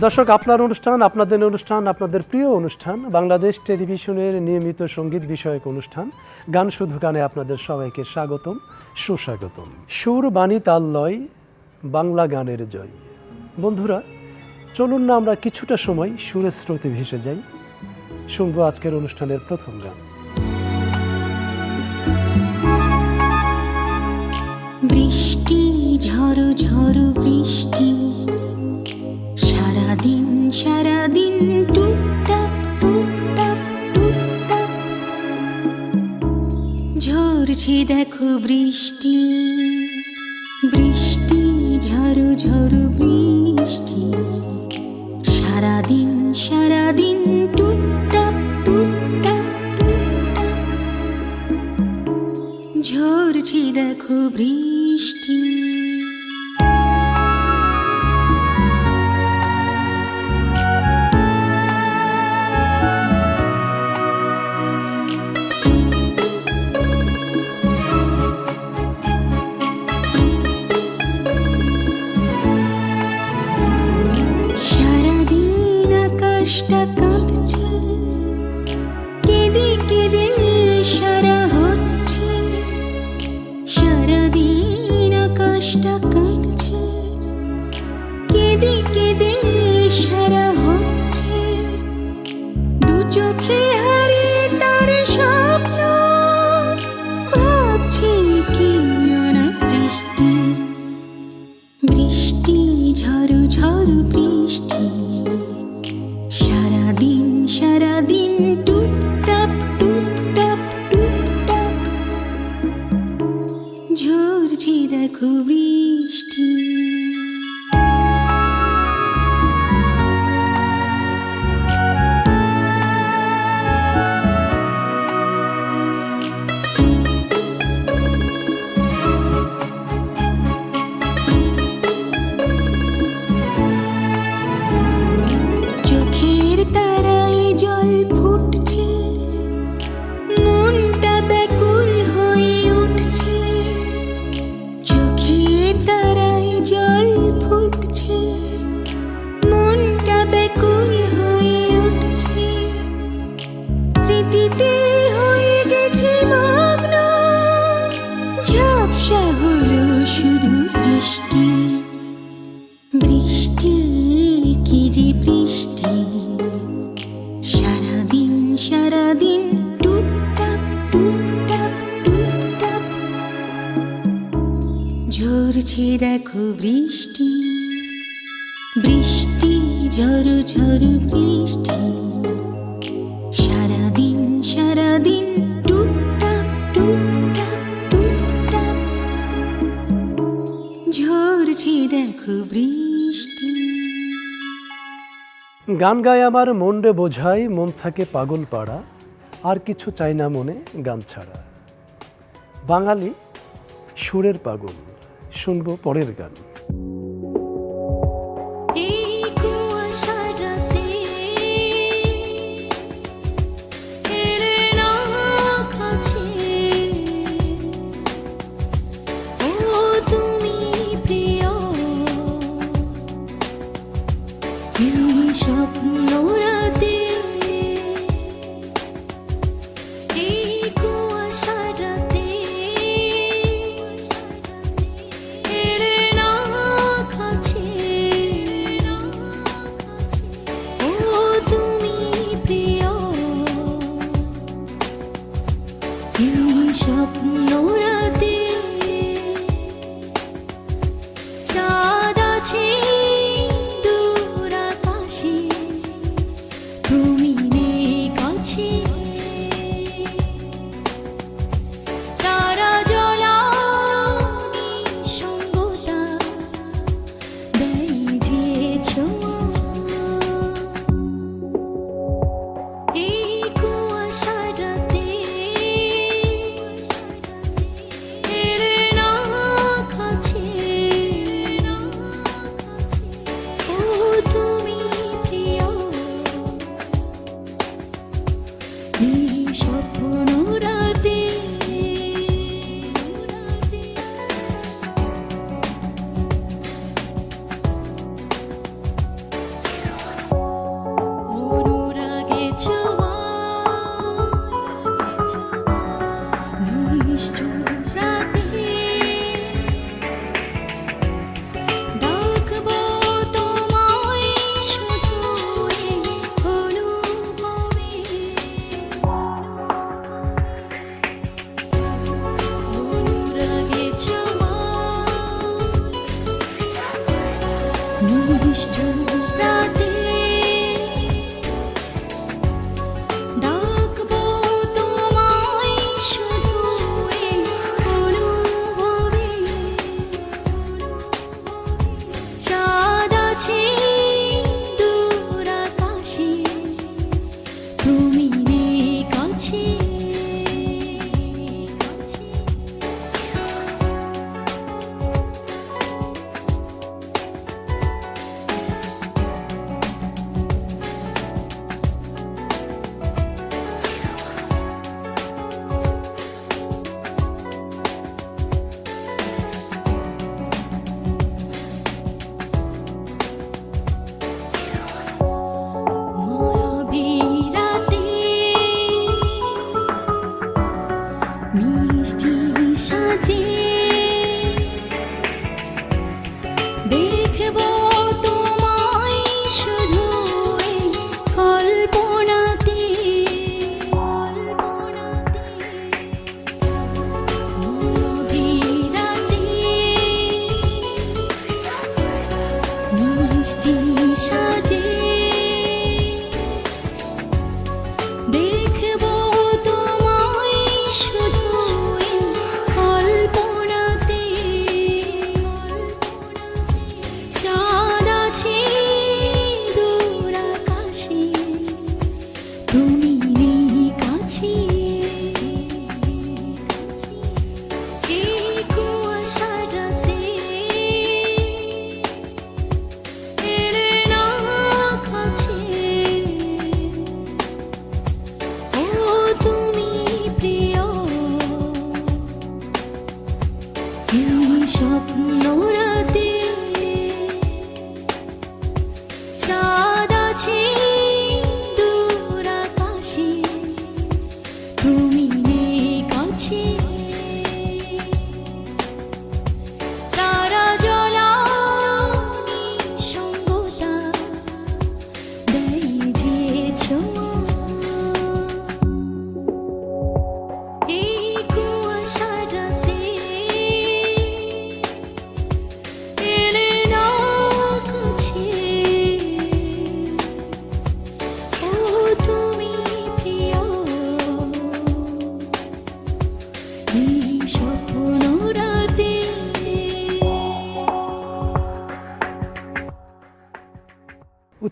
দর্শক, আপনার অনুষ্ঠান, আপনাদের অনুষ্ঠান, আপনাদের প্রিয় অনুষ্ঠান, বাংলাদেশ টেলিভিশনের নিয়মিত সংগীত বিষয়ক অনুষ্ঠান, গান শুধু গানে আপনাদের সবাইকে স্বাগতম, সুস্বাগতম। সুর বাণী তাল লয়, বাংলা গানের জয়। বন্ধুরা চলুন না আমরা কিছুটা সময় সুরের স্রোতে ভেসে যাই। শুনব আজকের অনুষ্ঠানের প্রথম গান। বৃষ্টি, ঝড়ো ঝড়ো বৃষ্টি, সারাদিন সারাদিন টুকটাপ টুকটাপ টুকটাপ ঝরছে দেখো বৃষ্টি বৃষ্টি, ঝড়ো ঝড়ো বৃষ্টি। সারাদিন টুকটাক টুকটাক টুকটাক ঝরছি দেখো বৃষ্টি। কেঁদে কেঁদে সারা হচ্ছে সারাদিন আকাশটা কেঁদে ঝরছে দেখো বৃষ্টি। বৃষ্টি ঝড়ো ঝড়ো বৃষ্টি। সারাদিন সারাদিন টুপটাপ টুপটাপ টুপটাপ ঝরছে, দেখো বৃষ্টি। গান গায় আমার মন রে বোঝাই, মন থাকে পাগল পাড়া। আর কিছু চাই না মনে গান ছাড়া। বাঙালি সুরের পাগল। শুনব পরের গান।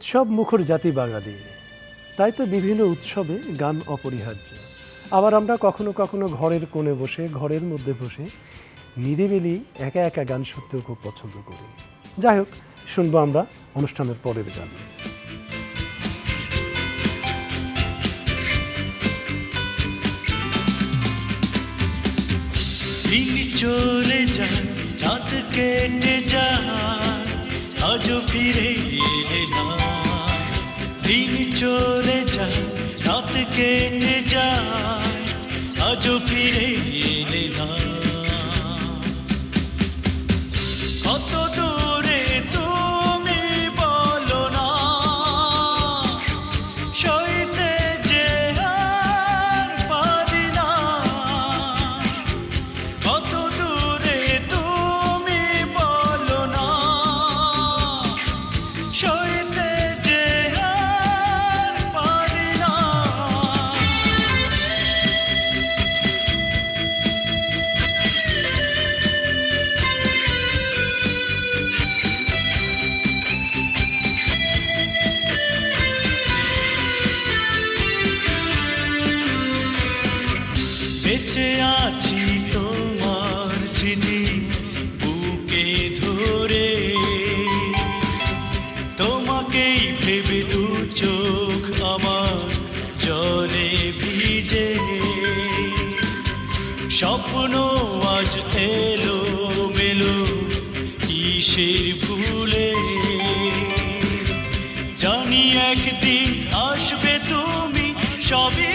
উৎসব মুখর জাতি বাঙালি। তাই তো বিভিন্ন উৎসবে গান অপরিহার্য। আবার আমরা কখনো কখনো ঘরের কোণে বসে, ঘরের মধ্যে বসে নিরিবিলি একা একা গান শুনতেও খুব পছন্দ করি। যাই হোক, শুনব আমরা অনুষ্ঠানের পরের গান। চলে যায়, রাত কেটে যায়। আজও ফিরে এলে না দিন চলে যায় রাত কেটে যায়। আজও ফিরে এলে না ভিজে স্বপ্ন আজ এলো মেলো কিসের ভুলে? জানি একদিন আসবে তুমি সবই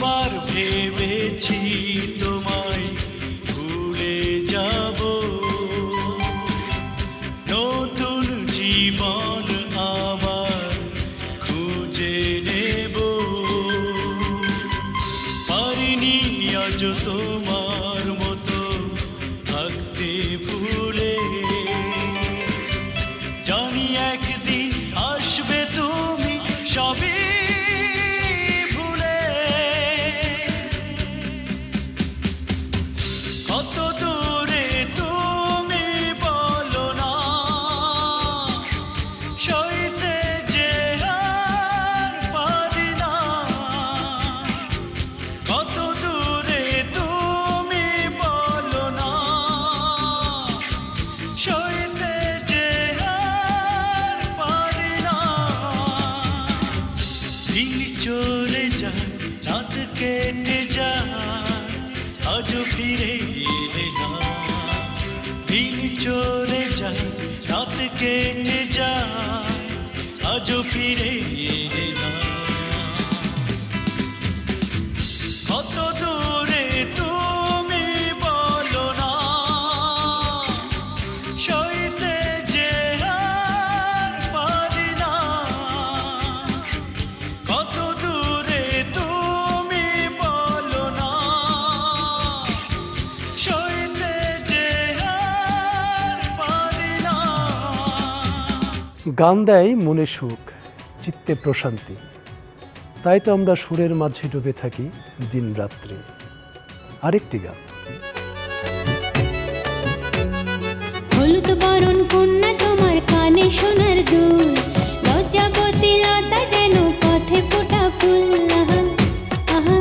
কতবার ভেবেছি তোমায় গান দেয় মনে সুখ, চিত্তে প্রশান্তি। তাই তো আমরা সুরের মাঝে ডুবে থাকি দিন রাত্রি আরেকটি গান। হলুদ বরণ কন্যা তোমার কানে দুল লতা যেন পথে ফোটা ফুল। আহা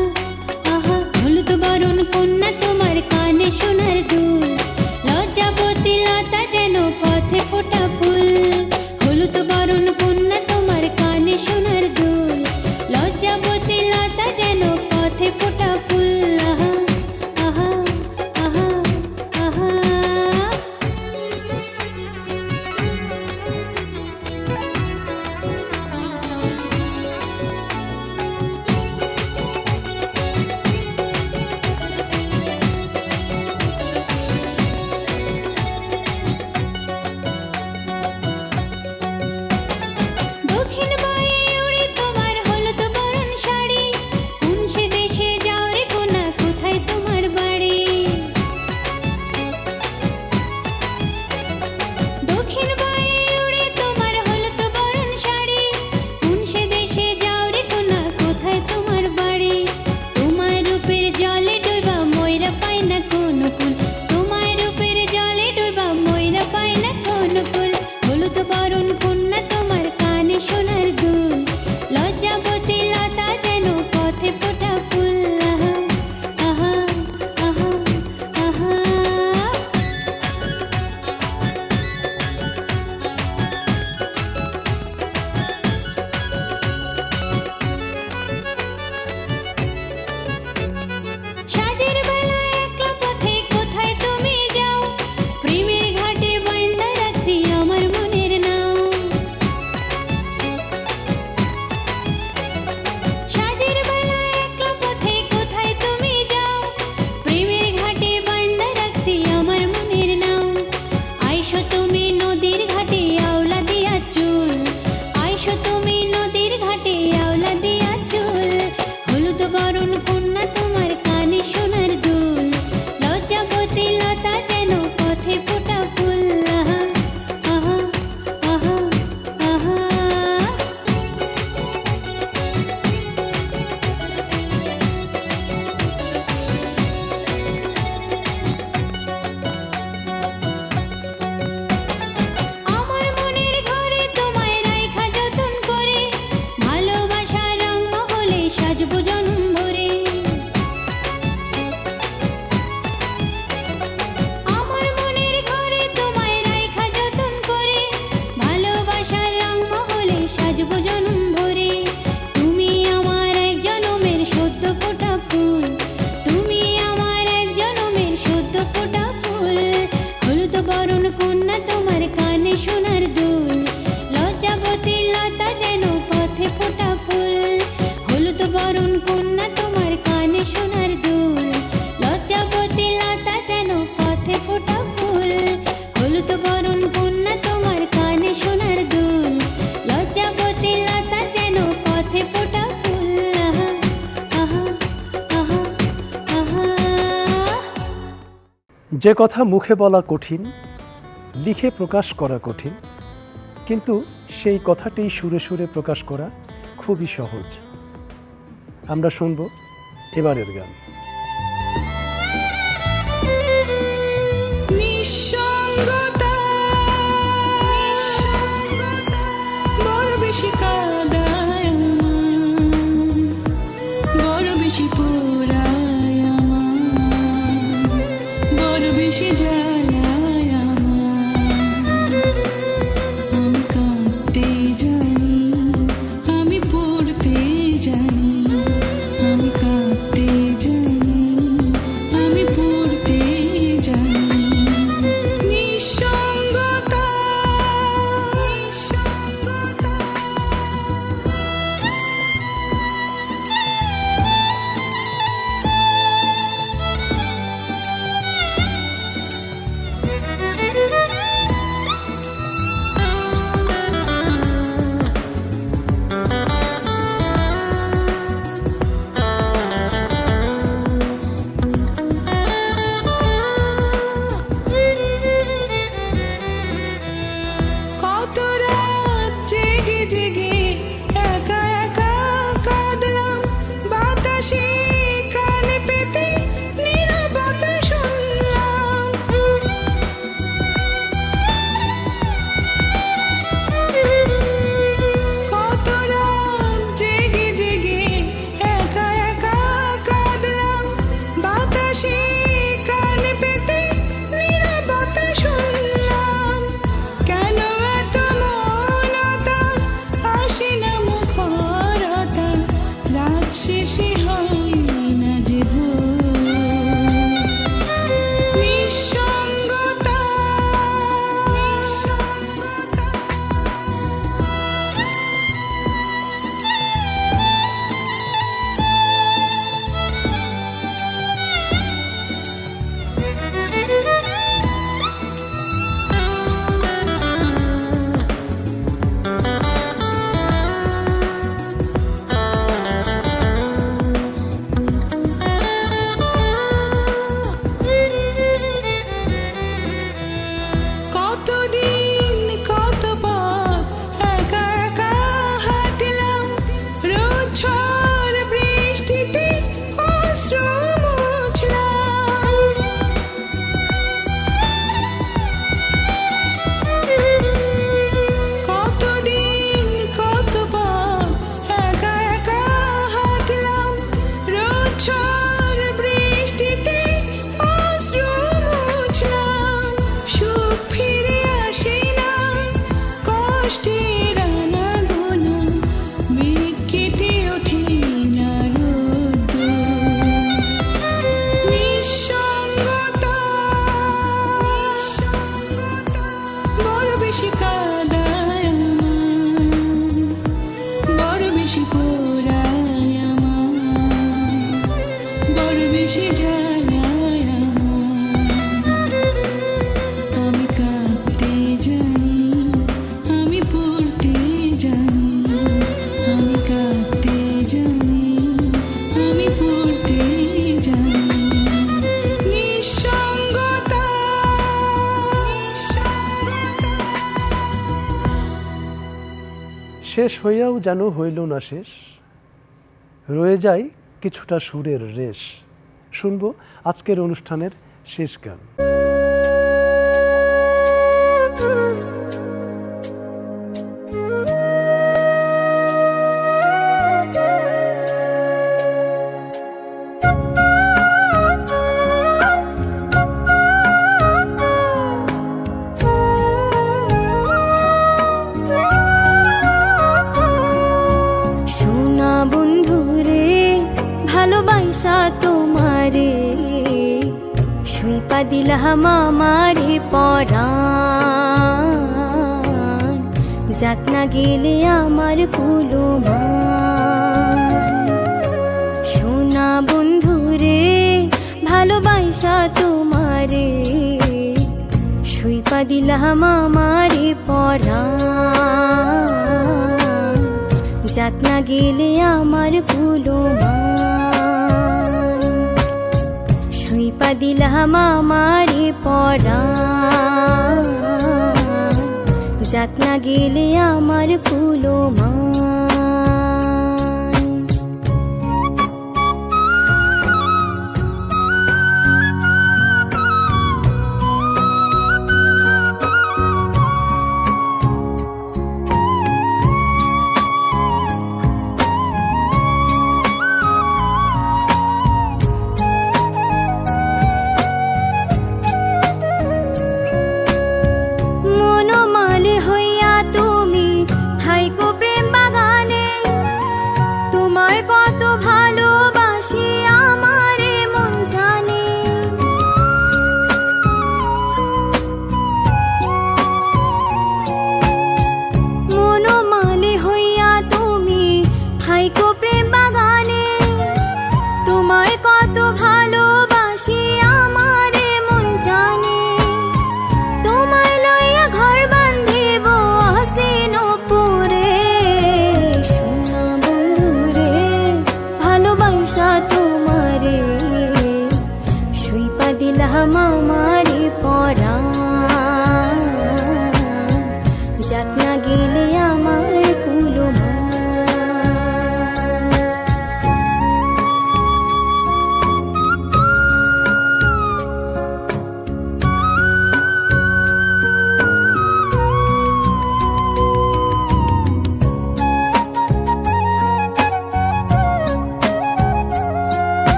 আহা হলুদ বরণ কন্যা তোমার কানে সোনার দুল লজ্জাবতী লতা যেন পথে ফোটা ফুল। বরণ যে কথা মুখে বলা কঠিন, লিখে প্রকাশ করা কঠিন, কিন্তু সেই কথাটি সুরে সুরে প্রকাশ করা খুবই সহজ। আমরা শুনব এবারের গান। শেষ হইয়াও যেন হইল না শেষ। রয়ে যায় কিছুটা সুরের রেশ। শুনব আজকের অনুষ্ঠানের শেষ গান। যাতনা গেলে আমার কুলো সোনা বন্ধু রে, ভালোবাসা তোমারে। সুইপা দিলাম আমারে পরা যাক গেলে আমার কুলো সুইপা দিলাম আমারে পরা মান মনোমালে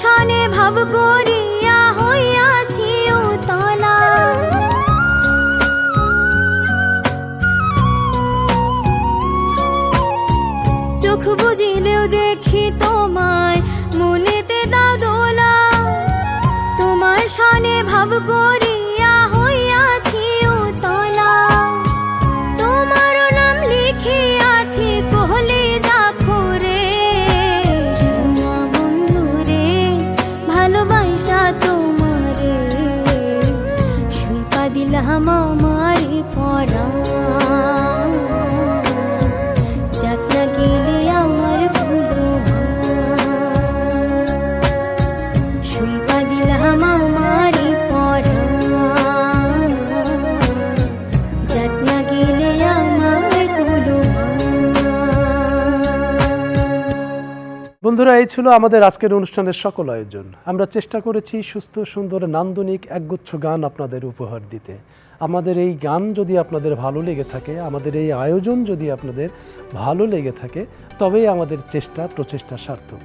সানে ভাব করিয়া হইয়াছি চোখ বুঝিলেও দেখি তোমায় মনেতে দাদোলা। তোমার সানে ভাব করিয়া বন্ধুরা, এই ছিল আমাদের আজকের অনুষ্ঠানের সকল আয়োজন। আমরা চেষ্টা করেছি সুস্থ, সুন্দর, নান্দনিক, একগুচ্ছ গান আপনাদের উপহার দিতে। আমাদের এই গান যদি আপনাদের ভালো লেগে থাকে, আমাদের এই আয়োজন যদি আপনাদের ভালো লেগে থাকে, তবেই আমাদের চেষ্টা, প্রচেষ্টা সার্থক।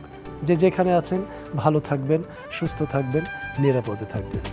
যে যেখানে আছেন, ভালো থাকবেন, সুস্থ থাকবেন, নিরাপদে থাকবেন।